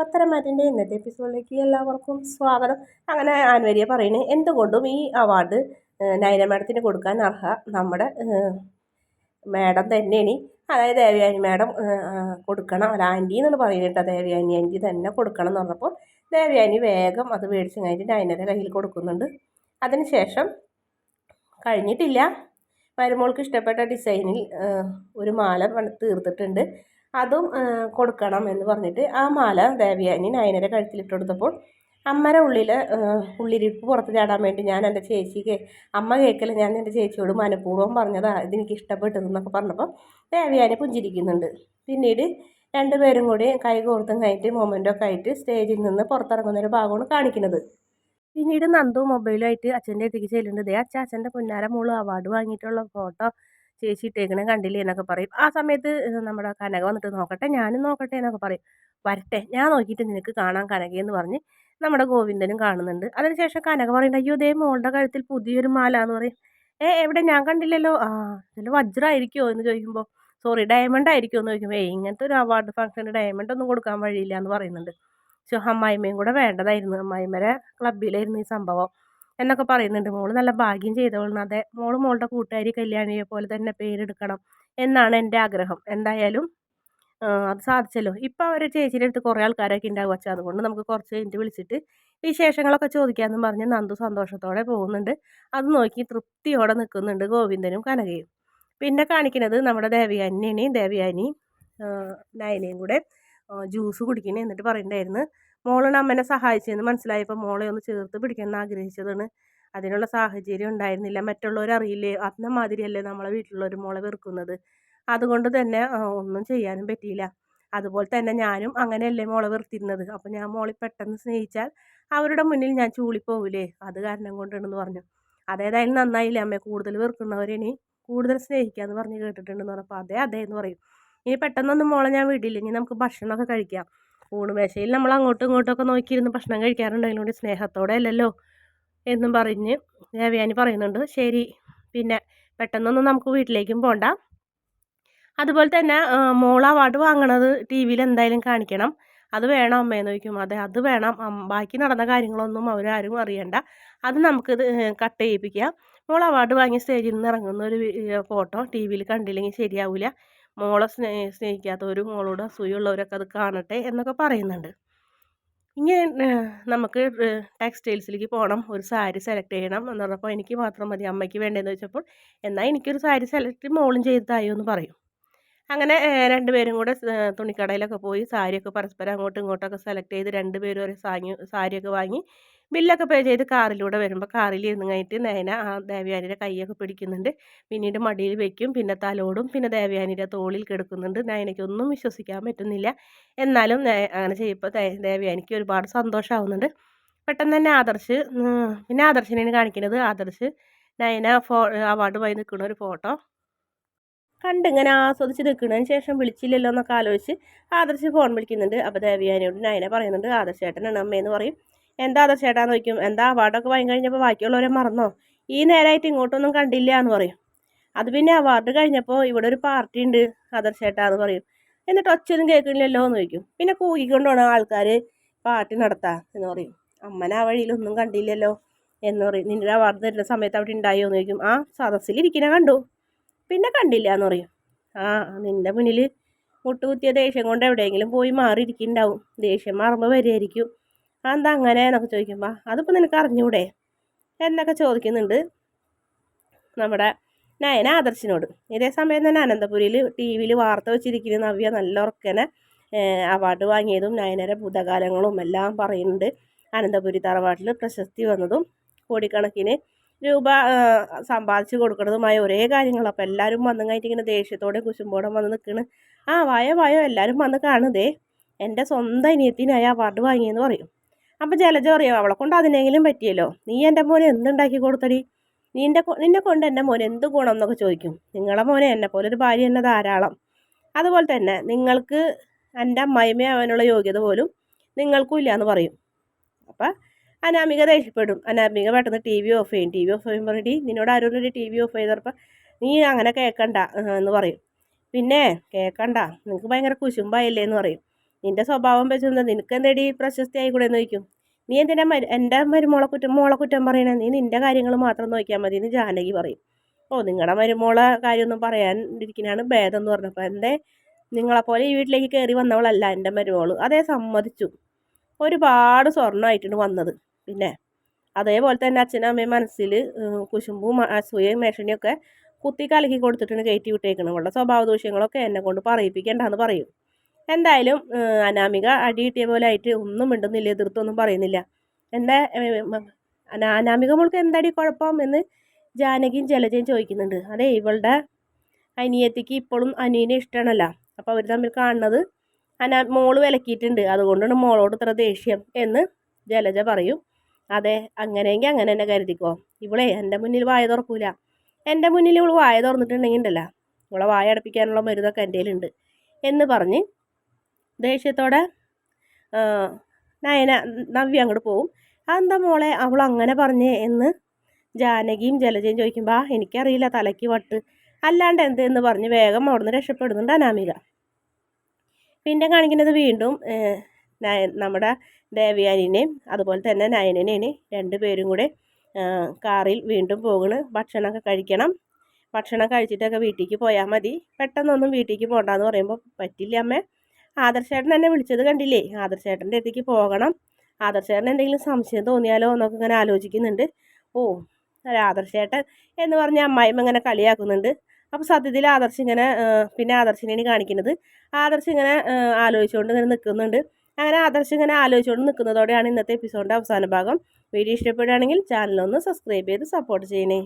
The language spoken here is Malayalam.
പത്തരമാറ്റിന്റെ ഇന്നത്തെ എപ്പിസോഡിലേക്ക് എല്ലാവർക്കും സ്വാഗതം. അങ്ങനെ ആൻവരിയ പറയുന്നത് എന്തുകൊണ്ടും ഈ അവാർഡ് നയന മാഡത്തിന് കൊടുക്കാൻ അർഹ നമ്മുടെ മാഡം തന്നെയാണ്. അതായത് ദേവയാനി മാഡം കൊടുക്കണം. അല്ല ആന്റി എന്നാണ് പറയുന്നത് ദേവയാനി ആന്റി തന്നെ കൊടുക്കണം എന്ന് പറഞ്ഞപ്പോൾ ദേവയാനി വേഗം അത് മേടിച്ച് കഴിഞ്ഞിട്ട് നയനയുടെ കയ്യിൽ കൊടുക്കുന്നുണ്ട്. അതിനുശേഷം കഴിഞ്ഞിട്ടില്ല. മരുമോൾക്ക് ഇഷ്ടപ്പെട്ട ഡിസൈനിൽ ഒരു മാല തീർത്തിട്ടുണ്ട്. അതും കൊടുക്കണം എന്ന് പറഞ്ഞിട്ട് ആ മാല ദേവയാനി നയനരെ കഴുത്തിലിട്ട് കൊടുത്തപ്പോൾ അമ്മയുടെ ഉള്ളിൽ ഉള്ളിരിപ്പ് പുറത്ത് ചാടാൻ വേണ്ടി ഞാൻ എന്റെ ചേച്ചിക്ക് അമ്മ കേൾക്കൽ ഞാൻ എന്റെ ചേച്ചിയോട് മനഃപൂർവം പറഞ്ഞതാ ഇതെനിക്ക് ഇഷ്ടപ്പെട്ടതെന്നൊക്കെ പറഞ്ഞപ്പോൾ ദേവയാനി പുഞ്ചിരിക്കുന്നുണ്ട്. പിന്നീട് രണ്ടുപേരും കൂടി കൈ കോർത്തും കഴിഞ്ഞിട്ട് മൊമെന്റൊക്കെ ആയിട്ട് സ്റ്റേജിൽ നിന്ന് പുറത്തിറങ്ങുന്ന ഒരു ഭാഗമാണ് കാണിക്കുന്നത്. പിന്നീട് നന്ദു മൊബൈലുമായിട്ട് അച്ഛന്റെ അടുത്തേക്ക് ചെല്ലുന്നത് അച്ഛൻ അച്ഛന്റെ പുന്നാര മോൾ അവാർഡ് വാങ്ങിയിട്ടുള്ള ഫോട്ടോ ചേച്ചി ഇട്ടേക്കണേ കണ്ടില്ലേ എന്നൊക്കെ പറയും. ആ സമയത്ത് നമ്മുടെ കനക വന്നിട്ട് നോക്കട്ടെ ഞാനും നോക്കട്ടെ എന്നൊക്കെ പറയും. വരട്ടെ ഞാൻ നോക്കിയിട്ട് നിനക്ക് കാണാൻ കനകയെന്ന് പറഞ്ഞ് നമ്മുടെ ഗോവിന്ദനും കാണുന്നുണ്ട്. അതിനുശേഷം കനക പറയുന്നുണ്ട് അയ്യോ ദേ മോളുടെ കഴുത്തിൽ പുതിയൊരു മാല എന്ന് പറയും. ഏ എവിടെ? ഞാൻ കണ്ടില്ലല്ലോ. ആ ഇതിൽ വജ്രമായിരിക്കുമോ എന്ന് ചോദിക്കുമ്പോൾ സോറി ഡയമണ്ട് ആയിരിക്കുമോ എന്ന് ചോദിക്കുമ്പോൾ ഏ ഇങ്ങനത്തെ ഒരു അവാർഡ് ഫംഗ്ഷന് ഡയമണ്ട് ഒന്നും കൊടുക്കാൻ വഴിയില്ല എന്ന് പറയുന്നുണ്ട്. പക്ഷെ അമ്മായിമ്മയും കൂടെ വേണ്ടതായിരുന്നു. അമ്മായിമ്മരെ ക്ലബിലായിരുന്നു ഈ സംഭവം. എന്നൊക്കെ പറയുന്നുണ്ട്. മോൾ നല്ല ഭാഗ്യം ചെയ്തോളണം അതെ മോൾ മോളുടെ കൂട്ടുകാരി കല്യാണിയെ പോലെ തന്നെ പേരെടുക്കണം എന്നാണ് എന്റെ ആഗ്രഹം. എന്തായാലും അത് സാധിച്ചല്ലോ. ഇപ്പം അവർ ചേച്ചിയുടെ അടുത്ത് കുറേ ആൾക്കാരൊക്കെ ഉണ്ടാവും. അച്ഛാ അതുകൊണ്ട് നമുക്ക് കുറച്ച് കഴിഞ്ഞിട്ട് വിളിച്ചിട്ട് വിശേഷങ്ങളൊക്കെ ചോദിക്കാമെന്ന് പറഞ്ഞ് നന്ദു സന്തോഷത്തോടെ പോകുന്നുണ്ട്. അത് നോക്കി തൃപ്തിയോടെ നിൽക്കുന്നുണ്ട് ഗോവിന്ദനും കനകയും. പിന്നെ കാണിക്കുന്നത് നമ്മുടെ ദേവയാനിനെയും ദേവയാനി നയനയും കൂടെ ജ്യൂസ് കുടിക്കണേ എന്നിട്ട് പറയണ്ടായിരുന്നു മോളാണ് അമ്മനെ സഹായിച്ചതെന്ന് മനസ്സിലായപ്പോൾ മോളെ ഒന്ന് ചേർത്ത് പിടിക്കാൻ ആഗ്രഹിച്ചതാണ്. അതിനുള്ള സാഹചര്യം ഉണ്ടായിരുന്നില്ല. മറ്റുള്ളവർ അറിയില്ലേ? അന്ന മാതിരിയല്ലേ നമ്മളെ വീട്ടിലുള്ളൊരു മോളെ വെറുക്കുന്നത്. അതുകൊണ്ട് തന്നെ ഒന്നും ചെയ്യാനും പറ്റിയില്ല. അതുപോലെ തന്നെ ഞാനും അങ്ങനെയല്ലേ മോളെ വെറുത്തിരുന്നത്. അപ്പോൾ ഞാൻ മോളെ പെട്ടെന്ന് സ്നേഹിച്ചാൽ അവരുടെ മുന്നിൽ ഞാൻ ചൂളിപ്പോവില്ലേ അത് കാരണം കൊണ്ടാണെന്ന് പറഞ്ഞു. അതേതായാലും നന്നായില്ലേ അമ്മ? കൂടുതൽ വെറുക്കുന്നവരിനി കൂടുതൽ സ്നേഹിക്കാമെന്ന് പറഞ്ഞ് കേട്ടിട്ടുണ്ടെന്ന് പറഞ്ഞപ്പോൾ അതെ അതേ എന്ന് പറയും. ഇനി പെട്ടെന്നൊന്നും മോളെ ഞാൻ വിടില്ല. ഇനി നമുക്ക് ഭക്ഷണമൊക്കെ കഴിക്കാം. ഊണുമേശയിൽ നമ്മൾ അങ്ങോട്ടും ഇങ്ങോട്ടും നോക്കിയിരുന്ന് ഭക്ഷണം കഴിക്കാറുണ്ടെങ്കിലും സ്നേഹത്തോടെ അല്ലല്ലോ എന്നും പറഞ്ഞ് ദേവയാനി പറയുന്നുണ്ട്. ശരി പിന്നെ പെട്ടെന്നൊന്നും നമുക്ക് വീട്ടിലേക്കും പോണ്ട. അതുപോലെ തന്നെ മോൾ അവാർഡ് വാങ്ങണത് ടി വിയിൽ എന്തായാലും കാണിക്കണം. അത് വേണം അമ്മയെന്ന് നോക്കും അതെ അത് വേണം. ബാക്കി നടന്ന കാര്യങ്ങളൊന്നും അവരാരും അറിയണ്ട. അത് നമുക്ക് കട്ട് ചെയ്യിപ്പിക്കാം. മോൾ അവാർഡ് വാങ്ങി സ്റ്റേജിൽ നിന്ന് ഇറങ്ങുന്ന ഒരു ഫോട്ടോ ടി വിയിൽ കണ്ടില്ലെങ്കിൽ ശരിയാവില്ല മോളെ സ്നേ സ്നേഹിക്കാത്തവരും മോളോട് അസൂയുള്ളവരൊക്കെ അത് കാണട്ടെ എന്നൊക്കെ പറയുന്നുണ്ട്. ഇനി നമുക്ക് ടെക്സ്റ്റൈൽസിലേക്ക് പോകണം ഒരു സാരി സെലക്ട് ചെയ്യണം എന്ന് പറഞ്ഞപ്പോൾ എനിക്ക് മാത്രം മതി അമ്മയ്ക്ക് വേണ്ടതെന്ന് വെച്ചപ്പോൾ എന്നാൽ എനിക്കൊരു സാരി സെലക്ട് മോളും ചെയ്ത് തായോ എന്ന് പറയും. അങ്ങനെ രണ്ടുപേരും കൂടെ തുണിക്കടയിലൊക്കെ പോയി സാരിയൊക്കെ പരസ്പരം അങ്ങോട്ടും ഇങ്ങോട്ടൊക്കെ സെലക്ട് ചെയ്ത് രണ്ടുപേരും ഒരു സാരി സാരിയൊക്കെ വാങ്ങി ബില്ലൊക്കെ പേ ചെയ്ത് കാറിലൂടെ വരുമ്പോൾ കാറിൽ ഇരുന്ന് കഴിഞ്ഞിട്ട് നയന ആ ദേവയാനിയുടെ കൈയൊക്കെ പിടിക്കുന്നുണ്ട്. പിന്നീട് മടിയിൽ വെക്കും പിന്നെ തലോടും പിന്നെ ദേവയാനിയുടെ തോളിൽ കിടക്കുന്നുണ്ട്. നയനയ്ക്കൊന്നും വിശ്വസിക്കാൻ പറ്റുന്നില്ല. എന്നാലും അങ്ങനെ ചെയ്യുമ്പോൾ ദേവയാനിക്ക് ഒരുപാട് സന്തോഷമാവുന്നുണ്ട് പെട്ടെന്ന് തന്നെ ആദർശ് പിന്നെ ആദർശിനെയാണ് കാണിക്കുന്നത്. ആദർശ് നയന ഫോ അവാർഡുമായി നിൽക്കുന്ന ഒരു ഫോട്ടോ. കണ്ടിങ്ങനെ ആസ്വദിച്ച് നിൽക്കുന്നതിന് ശേഷം വിളിച്ചില്ലല്ലോ എന്നൊക്കെ ആലോചിച്ച് ആദർശ് ഫോൺ വിളിക്കുന്നുണ്ട്. അപ്പോൾ ദേവയാനിയോട് നയന പറയുന്നുണ്ട് ആദർശ് ചേട്ടനാണ് അമ്മയെന്ന് പറയും. എന്താ ആദർശേട്ടാന്ന് ചോദിക്കും. എന്താ അവാർഡൊക്കെ വാങ്ങി കഴിഞ്ഞപ്പോൾ ബാക്കിയുള്ളവരെ മറന്നോ? ഈ നേരമായിട്ട് ഇങ്ങോട്ടൊന്നും കണ്ടില്ല എന്ന് പറയും. അത് പിന്നെ അവാർഡ് കഴിഞ്ഞപ്പോൾ ഇവിടെ ഒരു പാർട്ടി ഉണ്ട് അതർ ചേട്ടാന്ന് പറയും. എന്നിട്ട് ഒച്ചയൊന്നും കേൾക്കുന്നില്ലല്ലോ എന്ന് ചോദിക്കും. പിന്നെ കൂകിക്കൊണ്ടാണ് ആൾക്കാർ പാർട്ടി നടത്താ എന്ന് പറയും. അമ്മനെ ആ വഴിയിലൊന്നും കണ്ടില്ലല്ലോ എന്ന് പറയും. നിന്റെ അവാർഡ് തരുന്ന സമയത്ത് അവിടെ ഉണ്ടായോ? എന്ന് ചോദിക്കും. ആ സദസ്സിലിരിക്കുന്ന കണ്ടു. പിന്നെ കണ്ടില്ല എന്ന് പറയും. ആ നിന്റെ മുന്നിൽ മുട്ടുകുത്തിയ ദേഷ്യം കൊണ്ട് എവിടെയെങ്കിലും പോയി മാറിയിരിക്കുന്നുണ്ടാവും ദേഷ്യം മാറുമ്പോൾ വരികയായിരിക്കും എന്താ അങ്ങനെ എന്നൊക്കെ ചോദിക്കുമ്പോൾ അതിപ്പോൾ നിനക്ക് അറിഞ്ഞൂടെ? എന്നൊക്കെ ചോദിക്കുന്നുണ്ട് നമ്മുടെ നയന ആദർശിനോട്. ഇതേ സമയം തന്നെ അനന്തപുരിയിൽ ടി വിയിൽ വാർത്ത വെച്ചിരിക്കുന്ന നവ്യ നല്ല ഉറക്കനെ അവാർഡ് വാങ്ങിയതും നയനരെ ഭൂതകാലങ്ങളും എല്ലാം പറയുന്നുണ്ട്. അനന്തപുരി തറവാട്ടിൽ പ്രശസ്തി വന്നതും കോടിക്കണക്കിന് രൂപ സമ്പാദിച്ചു കൊടുക്കുന്നതുമായ ഒരേ കാര്യങ്ങൾ അപ്പോൾ എല്ലാവരും വന്നു കഴിഞ്ഞിട്ട് ഇങ്ങനെ ദേഷ്യത്തോടെ കുശുമ്പോടെ വന്ന് നിൽക്കണ്. ആ വായോ വായോ എല്ലാവരും വന്ന് കാണുതേ എന്റെ സ്വന്തം ഇനിയത്തിനായി അവാർഡ് വാങ്ങിയെന്ന് പറയും. അപ്പോൾ ജലജ പറയും അവളെ കൊണ്ട് അതിനെങ്കിലും പറ്റിയല്ലോ. നീ എന്റെ മോനെ എന്തുണ്ടാക്കി കൊടുത്തടി? നിന്റെ നിന്നെ കൊണ്ട് എന്റെ മോനെ എന്ത് ഗുണം എന്നൊക്കെ ചോദിക്കും. നിങ്ങളെ മോനെ എന്നെ പോലെ ഒരു ഭാര്യ തന്നെ ധാരാളം. അതുപോലെ തന്നെ നിങ്ങൾക്ക് എന്റെ അമ്മായിമ്മയാവാനുള്ള യോഗ്യത പോലും നിങ്ങൾക്കും ഇല്ല എന്ന് പറയും. അപ്പം അനാമിക ദേഷ്യപ്പെടും. അനാമിക പെട്ടെന്ന് ടി വി ഓഫ് ചെയ്യും. ടി വി ഓഫ് ചെയ്യുമ്പോൾ പറഞ്ഞിട്ട് നിന്നോട് ആരോടും ഒരു ടി വി ഓഫ് ചെയ്തപ്പോൾ നീ അങ്ങനെ കേൾക്കണ്ട എന്ന് പറയും. പിന്നെ കേൾക്കണ്ട നിങ്ങൾക്ക് ഭയങ്കര കുശുമ്പായില്ലേ എന്ന് പറയും. നിന്റെ സ്വഭാവം വെച്ചെന്താ? നിനക്ക് എന്തേടി പ്രശസ്തി ആയിക്കൂടെ എന്ന് ചോദിക്കും. നീ എന്തിനാ മരു എന്റെ മരുമോളെ കുറ്റം മോളെ കുറ്റം പറയണേ? നീ നിന്റെ കാര്യങ്ങൾ മാത്രം നോക്കിയാൽ മതി എന്ന് ജാനകി പറയും. ഓ നിങ്ങളുടെ മരുമോളെ കാര്യമൊന്നും പറയാനിരിക്കുന്നതാണ് ഭേദം എന്ന് പറഞ്ഞപ്പോൾ എന്റെ നിങ്ങളെപ്പോലെ ഈ വീട്ടിലേക്ക് കയറി വന്നവളല്ല എന്റെ മരുമോൾ. അതേ സമ്മതിച്ചു. ഒരുപാട് സ്വർണമായിട്ടാണ് വന്നത്. പിന്നെ അതേപോലെ തന്നെ അച്ഛനും അമ്മയും മനസ്സിൽ കുശുമ്പും അസൂയയും മേഷണിയൊക്കെ കുത്തി കലക്കി കൊടുത്തിട്ടാണ് കയറ്റി വിട്ടേക്കുന്നത് അവളുടെ സ്വഭാവ ദൂഷ്യങ്ങളൊക്കെ എന്നെ കൊണ്ട് പറയിപ്പിക്കേണ്ടെന്ന് പറയും. എന്തായാലും അനാമിക അടി കിട്ടിയ പോലെ ആയിട്ട് ഒന്നും മിണ്ടുന്നില്ല എതിർത്തൊന്നും പറയുന്നില്ല. എന്താ അനാമിക മോൾക്ക് എന്താടി കുഴപ്പം എന്ന് ജാനകിയും ജലജയും ചോദിക്കുന്നുണ്ട്. അതെ ഇവളുടെ അനിയത്തിക്ക് ഇപ്പോഴും അനിയനെ ഇഷ്ടമാണല്ല. അപ്പോൾ അവർ തമ്മിൽ കാണുന്നത് അനാ മോൾ വിലക്കിയിട്ടുണ്ട്. അതുകൊണ്ടാണ് മോളോട് ഇത്ര ദേഷ്യം എന്ന് ജലജ പറയും. അതെ അങ്ങനെയെങ്കിൽ അങ്ങനെ തന്നെ കരുതിക്കോ. ഇവളെ എന്റെ മുന്നിൽ വായ തുറക്കൂല. എന്റെ മുന്നിൽ ഇവൾ വായ തുറന്നിട്ടുണ്ടെങ്കിൽ ഉണ്ടല്ല ഇവളെ വായ അടപ്പിക്കാനുള്ള മരുന്നൊക്കെ എന്റെ കയ്യിലുണ്ട് എന്ന് പറഞ്ഞ് ദേഷ്യത്തോടെ നയന നവ്യ അങ്ങോട്ട് പോവും. അതെന്താ മോളെ അവൾ അങ്ങനെ പറഞ്ഞേ? എന്ന് ജാനകിയും ജലജയും ചോദിക്കുമ്പോൾ ആ എനിക്കറിയില്ല തലയ്ക്ക് വട്ട്. അല്ലാണ്ട് എന്തെന്ന് പറഞ്ഞ് വേഗം അവിടുന്ന് രക്ഷപ്പെടുന്നുണ്ട് അനാമിക. പിന്നെ കാണിക്കുന്നത് വീണ്ടും നയ നമ്മുടെ ദേവയാനിനെയും അതുപോലെ തന്നെ നയനനെയാണ് രണ്ട് പേരും കൂടെ കാറിൽ വീണ്ടും പോകണ് ഭക്ഷണമൊക്കെ കഴിക്കണം. ഭക്ഷണം കഴിച്ചിട്ടൊക്കെ വീട്ടിലേക്ക് പോയാൽ മതി. പെട്ടെന്നൊന്നും വീട്ടിലേക്ക് പോകണ്ടെന്ന് പറയുമ്പോൾ പറ്റില്ല അമ്മ. ആദർശേട്ടൻ എന്നെ വിളിച്ചത് കണ്ടില്ലേ? ആദർശേട്ടന്റെ അടുത്തേക്ക് പോകണം. ആദർശേട്ടൻ എന്തെങ്കിലും സംശയം തോന്നിയാലോ എന്നൊക്കെ ഇങ്ങനെ ആലോചിക്കുന്നുണ്ട്. ഓ ആദർശേട്ടൻ എന്ന് പറഞ്ഞ അമ്മായിമ്മ ഇങ്ങനെ കളിയാക്കുന്നുണ്ട്. അപ്പോൾ സത്യത്തിൽ ആദർശ് ഇങ്ങനെ പിന്നെ ആദർശിനെയാണ് കാണിക്കുന്നത്. ആദർശ് ഇങ്ങനെ ആലോചിച്ചുകൊണ്ട് ഇങ്ങനെ നിൽക്കുന്നുണ്ട്. അങ്ങനെ ആദർശ് ഇങ്ങനെ ആലോചിച്ചുകൊണ്ട് നിൽക്കുന്നതോടെയാണ് ഇന്നത്തെ എപ്പിസോഡിന്റെ അവസാന ഭാഗം. വീഡിയോ ഇഷ്ടപ്പെടുകയാണെങ്കിൽ ചാനലൊന്ന് സബ്സ്ക്രൈബ് ചെയ്ത് സപ്പോർട്ട് ചെയ്യണേ.